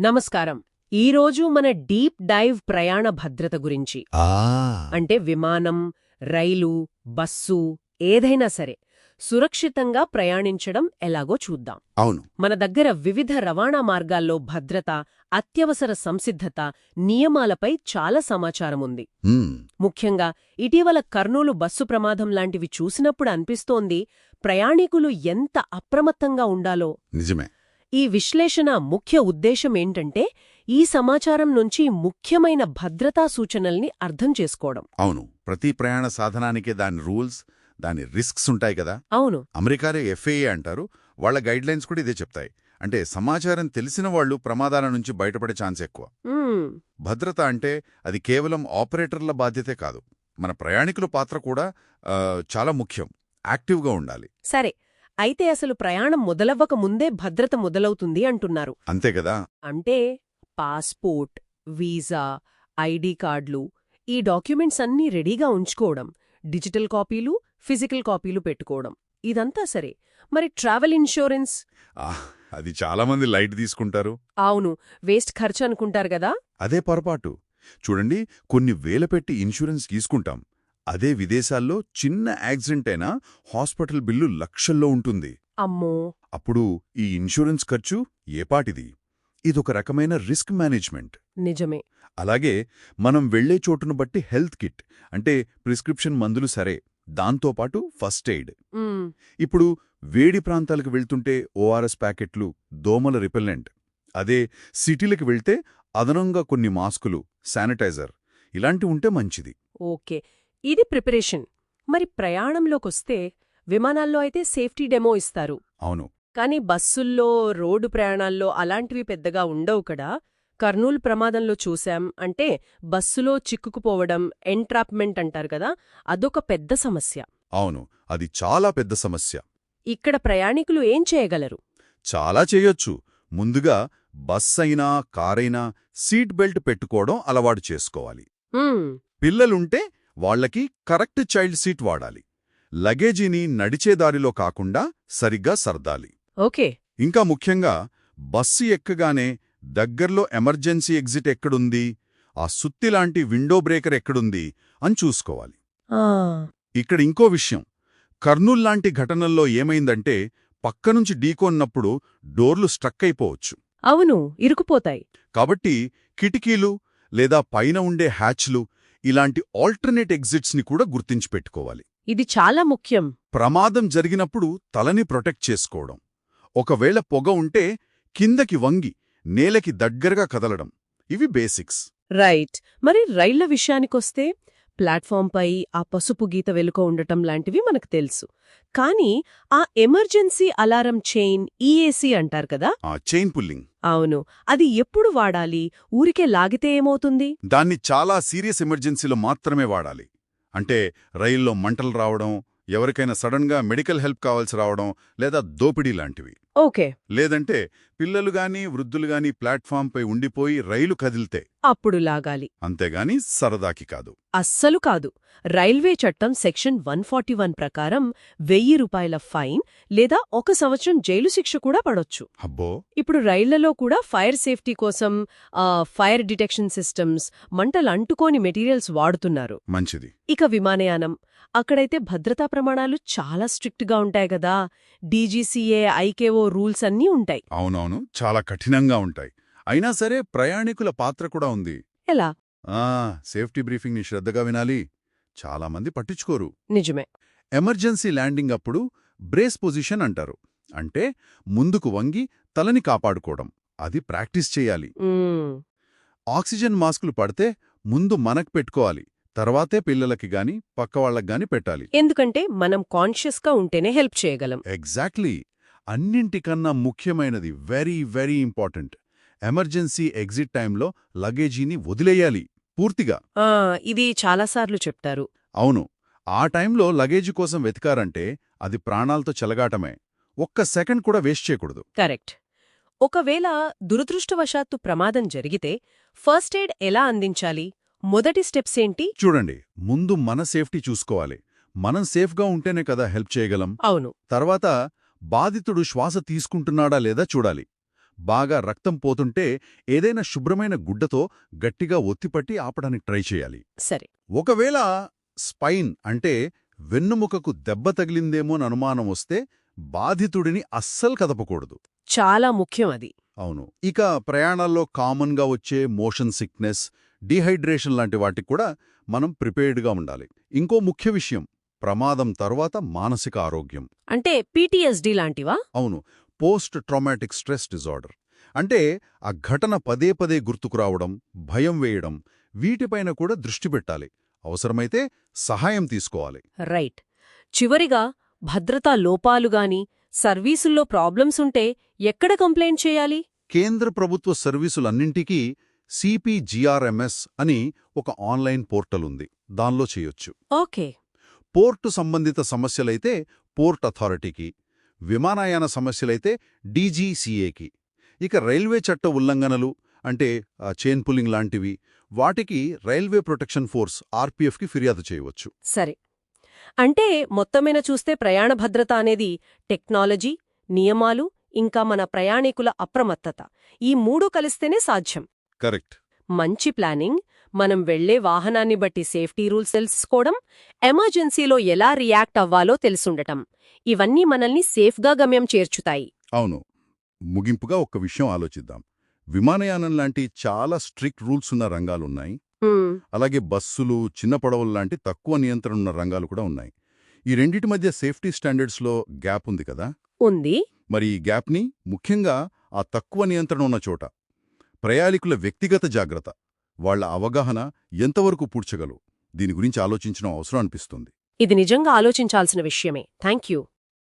నమస్కారం. ఈరోజు మన డీప్ డైవ్ ప్రయాణ భద్రత గురించి. అంటే విమానం రైలు బస్సు ఏదైనా సరే సురక్షితంగా ప్రయాణించడం ఎలాగో చూద్దాం. అవును. మన దగ్గర వివిధ రవాణా మార్గాల్లో భద్రత అత్యవసర సంసిద్ధత నియమాలపై చాలా సమాచారం ఉంది. ముఖ్యంగా ఇటీవల కర్నూలు బస్సు ప్రమాదం లాంటివి చూసినప్పుడు అనిపిస్తోంది ప్రయాణికులు ఎంత అప్రమత్తంగా ఉండాలో. నిజమే. ఈ విశ్లేషణ ముఖ్య ఉద్దేశం ఏంటంటే ఈ సమాచారం నుంచి ముఖ్యమైన భద్రతా సూచనల్ని అర్థం చేసుకోవడం. అవును. ప్రతి ప్రయాణ సాధనానికి దాని రూల్స్ దాని రిస్క్స్ ఉంటాయి కదా? అవును. అమెరికాలో ఎఫ్ఏఏ అంటారు. వాళ్ళ గైడ్లైన్స్ కూడా ఇదే చెప్తాయి. అంటే సమాచారం తెలిసిన వాళ్ళు ప్రమాదాల నుంచి బయటపడే ఛాన్స్ ఎక్కువ. భద్రత అంటే అది కేవలం ఆపరేటర్ల బాధ్యతే కాదు. మన ప్రయాణికుల పాత్ర కూడా చాలా ముఖ్యం. యాక్టివ్గా ఉండాలి. సరే. అయితే అసలు ప్రయాణం మొదలవ్వక ముందే భద్రత మొదలవుతుంది అంటున్నారు. అంతే కదా? అంటే పాస్పోర్ట్ వీసా ఐడి కార్డులు ఈ డాక్యుమెంట్స్ అన్నీ రెడీగా ఉంచుకోవడం డిజిటల్ కాపీలు ఫిజికల్ కాపీలు పెట్టుకోవడం. ఇదంతా సరే. మరి ట్రావెల్ ఇన్సూరెన్స్ అది చాలా మంది లైట్ తీసుకుంటారు. అవును వేస్ట్ ఖర్చు అనుకుంటారు కదా? అదే పొరపాటు. చూడండి కొన్ని వేల పెట్టి ఇన్సూరెన్స్ తీసుకుంటాం. అదే విదేశాల్లో చిన్న యాక్సిడెంట్ అయినా హాస్పిటల్ బిల్లు లక్షల్లో ఉంటుంది. అమ్మో! అప్పుడు ఈ ఇన్సూరెన్స్ ఖర్చు ఏపాటిది ఇదొక రకమైన రిస్క్ మేనేజ్మెంట్. నిజమే. అలాగే మనం వెళ్ళే చోటును బట్టి హెల్త్ కిట్ అంటే ప్రిస్క్రిప్షన్ మందులు సరే దాంతోపాటు ఫస్ట్ ఎయిడ్. ఇప్పుడు వేడి ప్రాంతాలకు వెళ్తుంటే ఓఆర్ఎస్ ప్యాకెట్లు దోమల రిపెల్లెంట్. అదే సిటీలకు వెళ్తే అదనంగా కొన్ని మాస్కులు శానిటైజర్ ఇలాంటి ఉంటే మంచిది. ఓకే. ఇది ప్రిపరేషన్. మరి ప్రయాణంలోకొస్తే విమానాల్లో అయితే సేఫ్టీ డెమో ఇస్తారు. అవును. కానీ బస్సుల్లో రోడ్డు ప్రయాణాల్లో అలాంటివి పెద్దగా ఉండవు కదా. కర్నూలు ప్రమాదంలో చూశాం అంటే బస్సులో చిక్కుకుపోవడం ఎంట్రాప్మెంట్ అంటారు కదా అదొక పెద్ద సమస్య. అవును అది చాలా పెద్ద సమస్య. ఇక్కడ ప్రయాణికులు ఏం చేయగలరు? చాలా చేయొచ్చు. ముందుగా బస్ అయినా కారైనా సీట్ బెల్ట్ పెట్టుకోవడం అలవాటు చేసుకోవాలి. పిల్లలుంటే వాళ్ళకి కరెక్ట్ చైల్డ్ సీట్ వాడాలి. లగేజీని నడిచే దారిలో కాకుండా సరిగ్గా సర్దాలి. ఓకే. ఇంకా ముఖ్యంగా బస్సు ఎక్కగానే దగ్గర్లో ఎమర్జెన్సీ ఎగ్జిట్ ఎక్కడుంది? ఆ సుత్తిలాంటి విండో బ్రేకర్ ఎక్కడుంది? అని చూసుకోవాలి. ఇక్కడ ఇంకో విషయం. కర్నూల్ లాంటి ఘటనల్లో ఏమైందంటే పక్కనుంచి ఢీకొన్నప్పుడు డోర్లు స్ట్రక్ అయిపోవచ్చు. అవును ఇరుకుపోతాయి. కాబట్టి కిటికీలు లేదా పైన ఉండే హ్యాచ్లు ఇలాంటి ఆల్టర్నేట్ ఎగ్జిట్స్ని కూడా గుర్తించి పెట్టుకోవాలి. ఇది చాలా ముఖ్యం. ప్రమాదం జరిగినప్పుడు తలని ప్రొటెక్ట్ చేసుకోవడం. ఒకవేళ పొగ ఉంటే కిందకి వంగి నేలకి దగ్గరగా కదలడం. ఇవి బేసిక్స్. రైట్. మరి రైళ్ళ విషయానికొస్తే ప్లాట్ఫాంపై ఆ పసుపు గీత వెలుక ఉండటం లాంటివి మనకు తెలుసు. కానీ ఆ ఎమర్జెన్సీ అలారం చైన్ ఈఏసీ అంటారు కదా? ఆ చైన్ పుల్లింగ్. అవును అది ఎప్పుడు వాడాలి? ఊరికే లాగితే ఏమవుతుంది? దాన్ని చాలా సీరియస్ ఎమర్జెన్సీలో మాత్రమే వాడాలి. అంటే రైల్లో మంటలు రావడం ఎవరికైనా సడన్గా మెడికల్ హెల్ప్ కావాల్సి రావడం లేదా దోపిడీ లాంటివి. ఓకే. లేదంటే పిల్లలు గాని వృద్ధులు గాని ప్లాట్ఫామ్పై ఉండిపోయి రైలు కదిలితే. అప్పుడు లాగాలి. అంతేగాని సరదాకి కాదు. అస్సలు కాదు. రైల్వే చట్టం సెక్షన్ వన్ ఫార్టీ వన్ ప్రకారం వెయ్యి రూపాయల ఫైన్ లేదా ఒక సంవత్సరం జైలు శిక్ష కూడా పడొచ్చు. అబ్బో! ఇప్పుడు రైళ్ళలో కూడా ఫైర్ సేఫ్టీ కోసం ఫైర్ డిటెక్షన్ సిస్టమ్స్ మంటలు అంటుకోని మెటీరియల్స్ వాడుతున్నారు. మంచిది. ఇక విమానయానం. అక్కడైతే భద్రతా ప్రమాణాలు చాలా స్ట్రిక్ట్గా ఉంటాయి కదా. డీజీసీఏ ఐకేఓ రూల్స్ అన్నీ ఉంటాయి. అవునవును. చాలా కఠినంగా ఉంటాయి. అయినా సరే ప్రయాణికుల పాత్ర కూడా ఉంది. ఎలా? ఆ సేఫ్టీ బ్రీఫింగ్ని శ్రద్ధగా వినాలి. చాలామంది పట్టించుకోరు. నిజమే. ఎమర్జెన్సీ ల్యాండింగ్ అప్పుడు బ్రేస్ పొజిషన్ అంటారు. అంటే ముందుకు వంగి తలని కాపాడుకోవడం. అది ప్రాక్టీస్ చేయాలి. ఆక్సిజన్ మాస్కులు పడితే ముందు మనకు పెట్టుకోవాలి. తర్వాతే పిల్లలకి గాని పక్కవాళ్ళకు గాని పెట్టాలి. ఎందుకంటే మనం కాన్షియస్గా ఉంటేనే హెల్ప్ చేయగలం. ఎగ్జాక్ట్లీ అన్నింటికన్నా ముఖ్యమైనది very very important emergency exit టైంలో లగేజీని వదిలేయాలి పూర్తిగా. ఆ, ఇది చాలాసార్లు చెప్తారు. అవును. ఆ టైంలో లగేజీ కోసం వెతికారంటే అది ప్రాణాలతో చెలగాటమే. ఒక్క సెకండ్ కూడా వేస్ట్ చేయకూడదు. కరెక్ట్ ఒకవేళ దురదృష్టవశాత్తు ప్రమాదం జరిగితే ఫస్ట్ ఎయిడ్ ఎలా అందించాలి? మొదటి స్టెప్స్ ఏంటి? చూడండి ముందు మన సేఫ్టీ చూసుకోవాలి. మనం సేఫ్గా ఉంటేనే కదా హెల్ప్ చేయగలం. అవును. తర్వాత బాధితుడు శ్వాస తీసుకుంటున్నాడా లేదా చూడాలి. బాగా రక్తం పోతుంటే ఏదైనా శుభ్రమైన గుడ్డతో గట్టిగా ఒత్తిపట్టి ఆపడానికి ట్రై చేయాలి. సరే. ఒకవేళ స్పైన్ అంటే వెన్నుముకకు దెబ్బ తగిలిందేమోని అనుమానం వస్తే బాధితుడిని అస్సలు కదపకూడదు. చాలా ముఖ్యం అది. అవును. ఇక ప్రయాణాల్లో కామన్గా వచ్చే మోషన్ సిక్నెస్ డీహైడ్రేషన్ లాంటి వాటికి కూడా మనం ప్రిపేర్డ్గా ఉండాలి. ఇంకో ముఖ్య విషయం ప్రమాదం తర్వాత మానసిక ఆరోగ్యం. అంటే పీటీఎస్డీ లాంటివా? అవును. Post traumatic stress disorder. అంటే ఆ ఘటన పదే పదే గుర్తుకు రావడం భయం వేయడం వీటిపైన కూడా దృష్టి పెట్టాలి. అవసరమైతే సహాయం తీసుకోవాలి. రైట్. చివరిగా భద్రతా లోపాలుగాని సర్వీసుల్లో ప్రాబ్లమ్స్ ఉంటే ఎక్కడ కంప్లైంట్ చేయాలి? కేంద్ర ప్రభుత్వ సర్వీసులన్నింటికీ సిపిజిఆర్ఎంఎస్ అని ఒక ఆన్లైన్ పోర్టల్ ఉంది దానిలో చేయొచ్చు. ఓకే. పోర్టు సంబంధిత సమస్యలైతే పోర్ట్ అథారిటీకి విమానయాన సమస్యలైతే డీజీసీఏకి. ఇక రైల్వే చట్ట ఉల్లంఘనలు అంటే చైన్ పుల్లింగ్ లాంటివి వాటికి రైల్వే ప్రొటెక్షన్ ఫోర్స్ ఆర్పీఎఫ్కి ఫిర్యాదు చేయవచ్చు. సరే. అంటే మొత్తమైన చూస్తే ప్రయాణ భద్రత అనేది టెక్నాలజీ నియమాలు ఇంకా మన ప్రయాణికుల అప్రమత్తత. ఈ మూడు కలిస్తేనే సాధ్యం. కరెక్ట్. మంచి ప్లానింగ్ మనం వెళ్ళే వాహనాన్ని బట్టి సేఫ్టీ రూల్స్ తెలుసుకోవడం ఎమర్జెన్సీలో ఎలా రియాక్ట్ అవ్వాలో తెలుసుండటం. ఇవన్నీ మనల్ని సేఫ్గా గమ్యం చేర్చుతాయి. అవును. ముగింపుగా ఒక్క విషయం ఆలోచిద్దాం. విమానయానం లాంటి చాలా స్ట్రిక్ట్ రూల్స్ ఉన్న రంగాలున్నాయి. అలాగే బస్సులు చిన్న పడవలు లాంటి తక్కువ నియంత్రణ ఉన్న రంగాలు కూడా ఉన్నాయి. ఈ రెండిటి మధ్య సేఫ్టీ స్టాండర్డ్స్లో గ్యాప్ ఉంది కదా? ఉంది. మరి ఈ గ్యాప్ని ముఖ్యంగా ఆ తక్కువ నియంత్రణ ఉన్న చోట. ప్రయాణికుల వ్యక్తిగత జాగ్రత్త వాళ్ళ అవగాహన ఎంతవరకు పూడ్చగలవు? దీని గురించి ఆలోచించడం అవసరం అనిపిస్తుంది. ఇది నిజంగా ఆలోచించాల్సిన విషయమే. Thank you